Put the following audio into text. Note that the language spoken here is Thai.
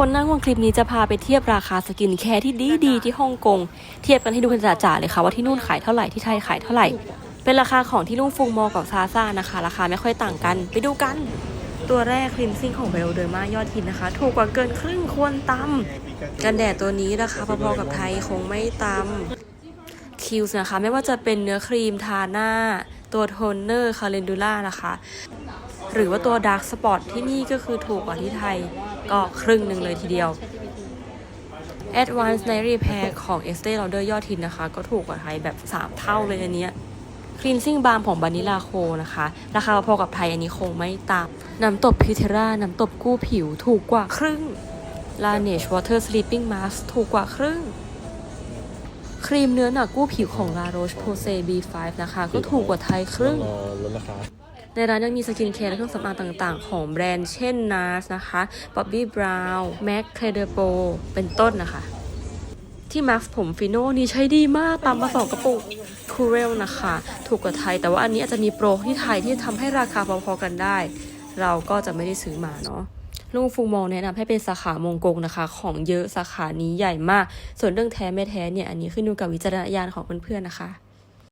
คนนั่งวงคลิปนี้จะพาไปเทียบราคาสกินแคร์ที่ดีดีที่ฮ่องกง เทียบกันให้ดูกันจ่าๆเลยค่ะว่าที่นู่นขายเท่าไหร่ที่ไทยขายเท่าไหร่ เป็นราคาของที่ลุงฟุงมอกับซาซ่านะคะ ราคาไม่ค่อยต่างกัน ไปดูกัน ตัวแรกครีมซิ่งของเวลเดอร์มายอดฮิตนะคะ ถูกกว่าเกินครึ่งควรตำกันแดดตัวนี้ราคาพอๆกับไทยคงไม่ตำคิวส์นะคะ ไม่ว่าจะเป็นเนื้อครีมทาหน้า ตัวโทนเนอร์คาเลนดูล่านะคะ หรือว่าตัวดาร์กสปอตที่นี่ก็คือถูกกว่าที่ไทยก็ครึ่งหนึ่งเลยทีเดียว Advanced Night Repair ของ Estee Lauder ยอดทินนะคะ ก็ถูกกว่าไทยแบบ 3 เท่าเลยอันเนี้ย Cleansing Balm ของ Vanilla Co นะคะ ราคาพอๆกับไทยอันนี้คงไม่ต่ำน้ำตบพิเทรา น้ำตบกู้ผิวถูกกว่าครึ่ง Laneige Water Sleeping Mask ถูกกว่าครึ่ง ครีมเนื้อหนักกู้ผิวของ La Roche-Posay B5 นะคะ ก็ถูกกว่าไทยครึ่งลดราคา ในร้านยังมีสกินแคร์และเครื่องสำอางต่างๆ ของแบรนด์เช่น NARS นะคะ Bobbi Brown MAC c l e d e r p o เป็นต้นนะคะ ที่ Max ผมฟิโน่นี่ใช้ดีมากตามมาสองกระปุก c u r e l นะคะ ถูกกว่าไทย แต่ว่าอันนี้อาจจะมีโปรที่ไทยที่ทำให้ราคาพอๆกันได้ เราก็จะไม่ได้ซื้อมาเนาะลุงฟูมองแนะนำให้เป็นสาขามงกงนะคะ ของเยอะสาขานี้ใหญ่มาก ส่วนเรื่องแท้ไม่แท้เนี่ย อันนี้ขึ้นอยู่กับวิจารณญาณของเพื่อนๆนะคะ